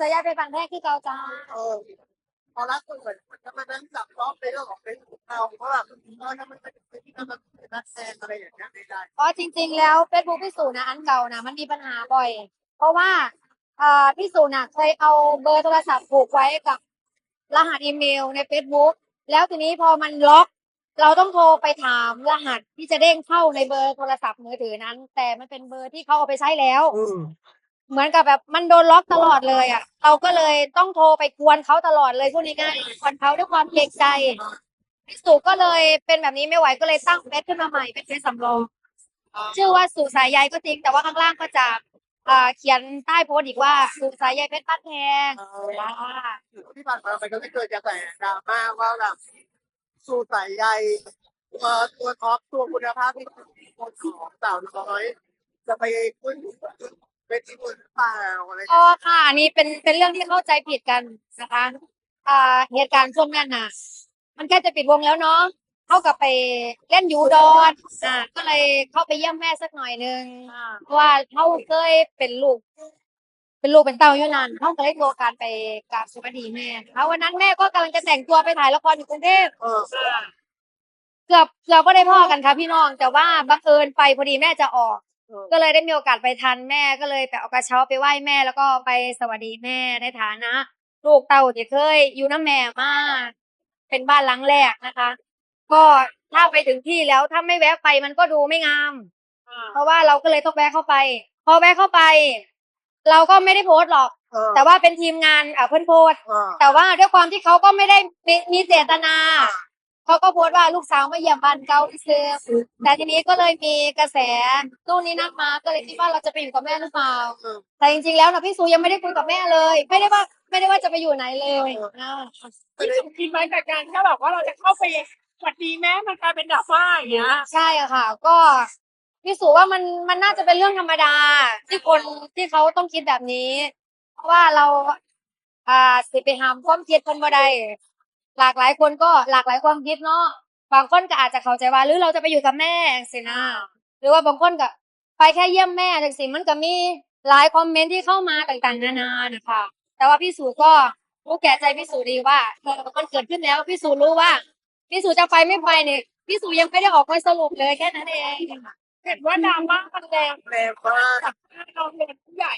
สายใยเป็นฟันแท้คือเกาจ้าเออพอล่าสุดเหมือนมันก็มานั่งจับรอบในเรื่องของเฟซบุ๊กเราเพราะแบบเออทำไมเป็นเป็นที่นั่นมันเป็นนักแสดงอะไรอย่างเงี้ยไม่ได้เพราะจริง ๆ แล้วเฟซบุ๊กพี่สูนะอันเก่านะมันมีปัญหาบ่อย เพราะว่าเอ่อพี่สูน่ะเคยเอาเบอร์โทรศัพท์ผูกไว้กับรหัสอีเมลใน Facebook แล้วทีนี้พอมันล็อก เราต้องโทรไปถามรหัสที่จะเด้งเข้าในเบอร์โทรศัพท์มือถือนั้น แต่มันเป็นเบอร์ที่เขาเอาไปใช้แล้วอืม เหมือนกับแบบมันโดนล็อกตลอดเลยอะ เราก็เลยต้องโทรไปกวนเขาตลอดเลยพูดง่ายๆกวนเขาด้วยความเกรงใจพี่สุก็เลยเป็นแบบนี้ไม่ไหวก็เลยตั้งเฟซขึ้นมาใหม่เป็นเฟซสำรองชื่อว่าสู่สายใยก็จริงแต่ว่าข้างล่างก็จะเขียนใต้โพสต์อีกว่าสู่สายใยเพชรบ้านแพงที่ผ่านมามันก็ไม่เกิดกระแสดราม่าว่าแบบสูตรสายใยตัวตัวท็อปตัวคุณภาพที่คนของสาวน้อยจะไปขึ้น เป็นที่คนหรือเปล่าอะไรอย่างก็เงี้ยค่ะอันนี้เป็นเป็นเรื่องที่เข้าใจผิดกันนะคะอ่าเหตุการณ์ช่วงนั้นน่ะ มันแค่จะปิดวงแล้วเนาะเข้ากับไปเล่นยูดอนอ่าก็เลยเข้าไปเยี่ยมแม่สักหน่อยนึงเพราะว่าเขาเคยเป็นลูก เป็นลูกเป็นเต้าอยู่นานเขาก็เลยโทรการไปกราบสวัสดีแม่ค่ะวันนั้นแม่ก็กำลังจะแต่งตัวไปถ่ายละครอยู่กรุงเทพ เออเกือบเกือบไม่ได้พ่อกันค่ะพี่น้องแต่ว่าบังเอิญไปพอดีแม่จะออกเออ ก็เลยได้มีโอกาสไปทันแม่ก็เลยไปเอากระเช้าไปไหว้แม่แล้วก็ไปสวัสดีแม่ในฐานะ ลูกเต่าที่เคยอยู่น้ำแม่มาเป็นบ้านหลังแรกนะคะ ก็ถ้าไปถึงที่แล้วถ้าไม่แวะไปมันก็ดูไม่งาม เพราะว่าเราก็เลยต้องแวะเข้าไป พอแวะเข้าไป เราก็ไม่ได้โพสต์หรอกเออแต่ว่าเป็นทีมงานอะเพื่อนโพสต์เออแต่ว่าด้วยความที่เขาก็ไม่ได้มีมีเจตนา เขาก็โพสต์ว่าลูกสาวมาเยี่ยมบ้านเก่าที่เซมแต่ทีนี้ก็เลยมีกระแสนู่นนี่นั่นมาก็เลยคิดว่าเราจะไปอยู่กับแม่หรือเปล่าเออแต่จริงๆแล้วนะพี่ซูยังไม่ได้คุยกับแม่เลย ไม่ได้ว่าไม่ได้ว่าจะไปอยู่ไหนเลยนะพี่สุคิดไว้กับการถ้าแบบว่าเราจะเข้าไปสวัสดีแม่มันกลายเป็นดราม่าอย่างเงี้ยใช่อะค่ะ ก็พี่สูว่ามันมันน่าจะเป็นเรื่องธรรมดา ที่คนที่เขาต้องคิดแบบนี้ เพราะว่าเราอ่าสิไปหามความคิดคนบ่ได้ หลากหลายคนก็หลากหลายความคิดเนาะบางคนก็อาจจะเข้าใจว่าหรือเราจะไปอยู่กับแม่สินะหรือว่าบางคนก็ไปแค่เยี่ยมแม่จังสิมันก็มีหลายคอมเมนต์ที่เข้ามาต่างๆ นานานะคะ แต่ว่าพี่สูก็รู้แก่ใจพี่สูดีว่าเออมันเกิดขึ้นแล้วพี่สูรู้ว่าพี่สูจะไปไม่ไปเนี่ยพี่สูยังไม่ได้ออกมาสรุปเลยแค่นั้นเองเห็นว่าดราม่ามันแรงแรงมากจากเราเป็นผู้ใหญ่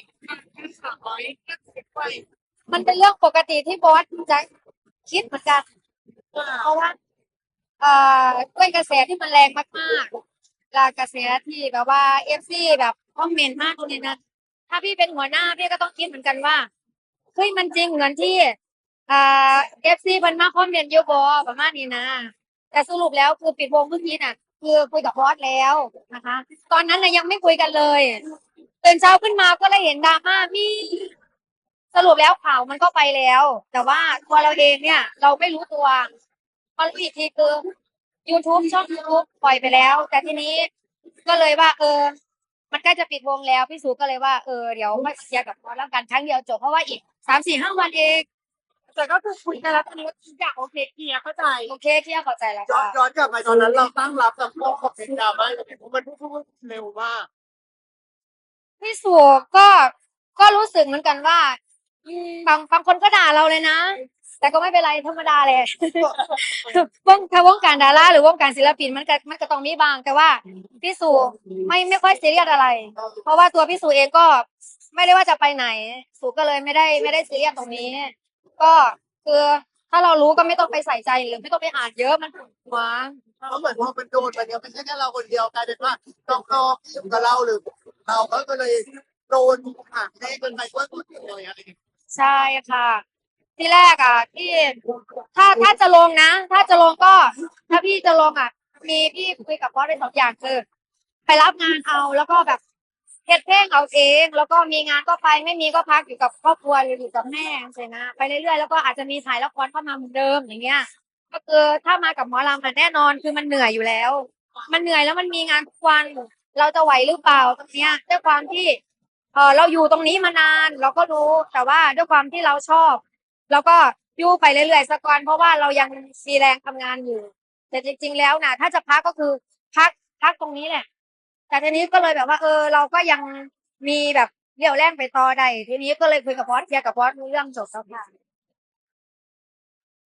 แค่สามร้อยห้าสิบไปมันเป็นเรื่องปกติที่บอสจะ คิดเหมือนกัน เพราะว่าเอ่อด้วยกระแสที่มันแรงมากๆและกระแสที่แบบว่าเอฟซีแบบคอมเมนต์มากตรงนี้นะถ้าพี่เป็นหัวหน้าพี่ก็ต้องคิดเหมือนกันว่าเฮ้ยมันจริงเหมือนที่เอฟซีมันมาคอมเมนต์เยอะบอประมาณนี้นะ แต่สรุปแล้วคือปิดวงเมื่อกี้น่ะ คือคุยกับบอสแล้วนะคะ ตอนนั้นนะยังไม่คุยกันเลยตื่นเช้าขึ้นมาก็เลยเห็นดราม่าพี่ สรุปแล้วข่าวมันก็ไปแล้ว แต่ว่าตัวเราเองเนี่ย เราไม่รู้ตัวมารู้อีกทีคือ YouTube ช่อง YouTube ปล่อยไปแล้ว แต่ทีนี้ก็เลยว่า เออ มันใกล้จะปิดวงแล้วพี่สูก็เลยว่าเออเดี๋ยวมาเคลียร์กับเขาแล้วกันครั้งเดียวจบเพราะว่าอีกสามสี่ห้าวันเองแต่ก็คือคุยกันแล้วตอนนี้ทุกอย่างโอเคเคลียร์เข้าใจโอเคเคลียร์เข้าใจแล้วย้อนค่ะย้อนกลับไปตอนนั้นเราตั้งรับกับพวกคอมเมนต์ดราม่าอย่างเงี้ยเพราะมันพูดเร็วมากพี่สูก็ก็รู้สึกเหมือนกันว่าอืม บางบางคนก็ด่าเราเลยนะ แต่ก็ไม่เป็นไรธรรมดาเลยวงถ้าวงการดาราหรือวงการศิลปินมันก็มันก็ต้องมีบาง แต่ว่าพี่สูไม่ไม่ค่อยซีเรียสอะไร เพราะว่าตัวพี่สูเองก็ไม่ได้ว่าจะไปไหนสูก็เลยไม่ได้ไม่ได้ซีเรียสตรงนี้ ก็คือถ้าเรารู้ก็ไม่ต้องไปใส่ใจหรือไม่ต้องไปอ่านเยอะมันปวดหัวเพราะเหมือนพอมันโดนไปเนี่ยไม่ใช่แค่เราคนเดียวกลายเป็นว่าน้องๆอยู่กับเราหรือ เราก็เลยโดนหักให้กันไปว่าตัวเลยอะไรอย่างเงี้ย ใช่ค่ะ ที่แรกอะที่ถ้าถ้าจะลงนะ ถ้าจะลงก็ ถ้าพี่จะลงอะ มีพี่คุยกับบอสได้สองอย่างคือไปรับงานเอาแล้วก็แบบเฮ็ดเพลงเอาเอง แล้วก็มีงานก็ไปไม่มีก็พักอยู่กับครอบครัวหรืออยู่กับแม่ใช่นะไปเรื่อยๆแล้วก็อาจจะมีถ่ายละครเข้ามาเหมือนเดิมอย่างเงี้ย ก็คือถ้ามากับหมอลำมันแน่นอนคือมันเหนื่อยอยู่แล้ว มันเหนื่อยแล้วมันมีงานทุกวันเราจะไหวหรือเปล่าตรงเนี้ยด้วยความที่ เออเราอยู่ตรงนี้มานาน เราก็รู้แต่ว่าด้วยความที่เราชอบเราก็อยู่ไปเรื่อยๆสักวันเพราะว่าเรายังมีแรงทำงานอยู่ แต่จริง ๆ แล้วนะถ้าจะพักก็คือพักพักตรงนี้แหละ แต่ทีนี้ก็เลยแบบว่า เออ เราก็ยังมีแบบเดี่ยวแรงไปต่อได้ทีนี้ก็เลยคุยกับพอสเคลียร์กับพอสรู้เรื่องจบแล้วค่ะ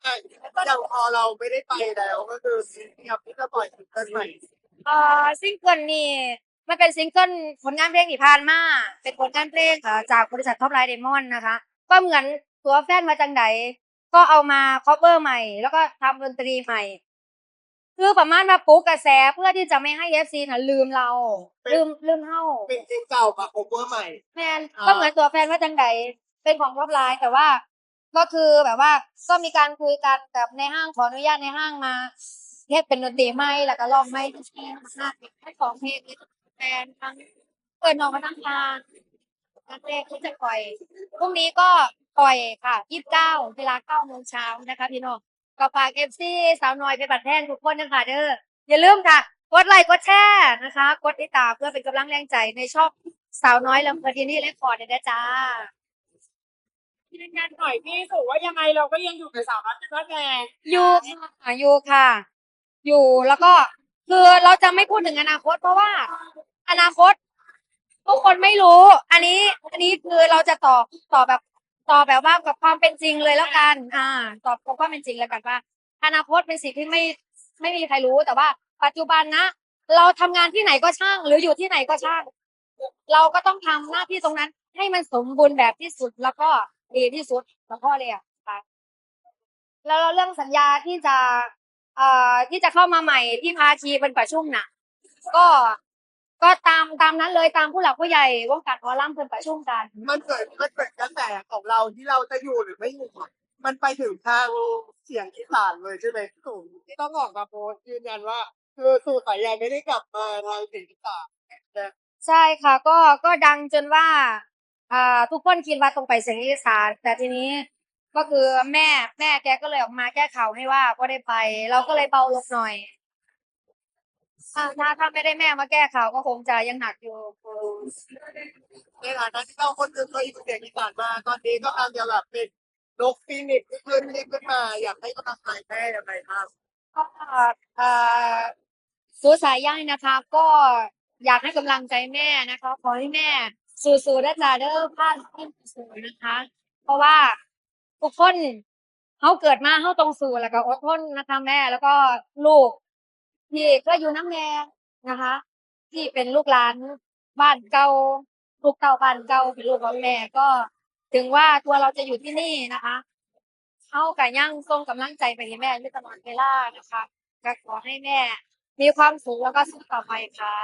อะอย่างพอเราไม่ได้ไปแล้วก็คือเนี่ยพี่จะปล่อยซิงเกิลใหม่เอ่อซิงเกิลนี่ มันเป็นซิงเกิลผลงานเพลงที่ผ่านมาเป็นผลงานเพลงค่ะจากบริษัทท็อปไลน์เดมอนนะคะ ก็เหมือนตัวแฟนมาจังไดก็เอามา cover ใหม่ แล้วก็ทำดนตรีใหม่คือประมาณมาปลุกกระแสเพื่อที่จะไม่ให้เอฟซีน่ะลืมเรา ลืมลืมเฮาเป็นเพลงเก่ามาโคเวอร์ใหม่แมนอ่าก็เหมือนตัวแฟนว่าจังไดเป็นของท็อปไลน์แต่ว่าก็คือแบบว่าก็มีการคุยกันกับในห้างขออนุญาตในห้างมาเทศเป็นดนตรีไหมแล้วก็ลองไม่ที่ที่ห้าให้ของเพลง แฟนทั้งเปิดนองมาทั้งทางงานเพลงที่จะปล่อยพรุ่งนี้ก็ปล่อยค่ะยี่สิบเก้าเวลาเก้าโมงเช้านะคะพี่น้องก็ฝากเอฟซีสาวน้อยเพชรบัดแท่งทุกคนนะคะเด้ออย่าลืมค่ะ กดไลค์กดแชร์นะคะ กดติดตามเพื่อเป็นกำลังแรงใจในช่องสาวน้อยลำเพลินที่นี่เลคคอร์ดนะจ้ายืนยันหน่อยพี่สุว่ายังไงเราก็ยังอยู่ในสาวน้อยเพชรบ้านแพงอยู่ค่ะอยู่ค่ะ อยู่แล้วก็คือเราจะไม่พูดถึงอนาคตเพราะว่า อนาคต ทุกคนไม่รู้ อันนี้ อันนี้คือเราจะตอบตอบแบบตอบแบบว่ากับความเป็นจริงเลยแล้วกัน อ่า ตอบกับความเป็นจริงแล้วกันว่า อนาคตเป็นสิ่งที่ไม่ไม่มีใครรู้แต่ว่า ปัจจุบันนะเราทำงานที่ไหนก็ช่าง หรืออยู่ที่ไหนก็ช่าง เราก็ต้องทำหน้าที่ตรงนั้น ให้มันสมบูรณ์แบบที่สุดแล้วก็ดีที่สุดแล้วก็เลยอะค่ะแล้วเราเรื่องสัญญาที่จะเอ่อที่จะเข้ามาใหม่ที่พาชีเป็นประชุมน่ะ ก็ ก็ตามตามนั้นเลยตามผู้หลักผู้ใหญ่วงการหมอลำเป็นประชุมกันมันเกิดมันเกิดกระแสของเราที่เราจะอยู่หรือไม่อยู่อะมันไปถึงทางเสียงอีสานเลยใช่ไหมพี่ตู่ที่ต้องออกมาโพสต์ยืนยันว่า คือสู่สายใยไม่ได้กลับมาทางเสียงอีสานนะใช่ค่ะ ก็ก็ดังจนว่าอ่าทุกคนคิดว่าตรงไปเสียงอีสานแต่ทีนี้ก็คือแม่แม่แกก็เลยออกมาแก้ข่าวให้ว่าก็ได้ไป เราก็เลยเบาลงหน่อย ถ้าถ้าถ้าไม่ได้แม่มาแก้ข่าวก็คงจะยังหนักอยู่ในฐานะที่เราคนหนึ่งเคยอยู่เสียงอีสานมาตอนนี้ก็กำลังจะแบบเป็นนกฟีนิกซ์ขึ้นรีบขึ้นมา อยากให้กำลังใจแม่ยังไงครับก็เอ่อสู้สายย่ายนะคะ ก็อยากให้กำลังใจแม่นะคะขอให้แม่ สู้ๆและจ่าเด้อพลาดขึ้นสู้นะคะ เพราะว่าทุกคนเขาเกิดมาเขาต้องสู้แล้วก็อดทนนะคะแม่แล้วก็ลูก ที่ก็อยู่น้ำแม่นะคะ ที่เป็นลูกหลานบ้านเก่าลูกเก่าบ้านเก่าเป็นลูกของแม่ก็ถึงว่าตัวเราจะอยู่ที่นี่นะคะเข้ากับยั่งทรงกำลังใจไปให้แม่อยู่ตลอดเวลานะคะก็ขอให้แม่มีความสุขแล้วก็สุขต่อไปค่ะ